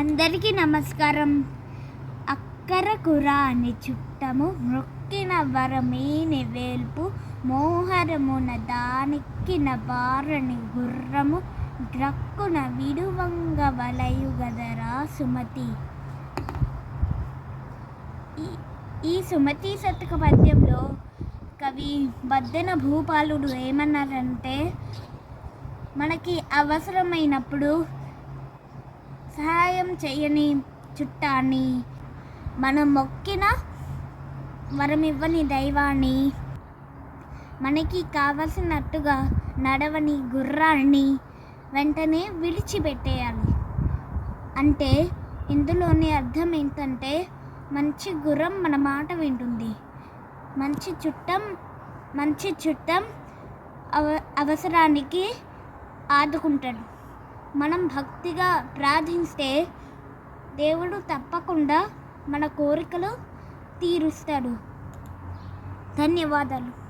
అందరికీ నమస్కారం. అక్కర కురాని చుట్టము మొక్కిన వరమీని వేల్పు మోహరమున దానిక్కిన బారని గుర్రము డ్రక్కున విడువంగ వలయుగదరా సుమతి ఈ- ఈ సుమతి శతక పద్యంలో కవి బద్దెన భూపాలుడు ఏమన్నారంటే మనకి అవసరమైనప్పుడు సహాయం చేయని చుట్టాన్ని మనం మొక్కిన వరమివ్వని దైవాన్ని మనకి కావలసినట్టుగా నడవని గుర్రాన్ని వెంటనే విడిచిపెట్టేయాలి. అంటే ఇందులోని అర్థం ఏంటంటే మంచి గుర్రం మన మాట వింటుంది. మంచి చుట్టం మంచి చుట్టం అవ అవసరానికి ఆదుకుంటాడు. మనం భక్తిగా ప్రార్థిస్తే దేవుడు తప్పకుండా మన కోరికలు తీరుస్తాడు. ధన్యవాదాలు.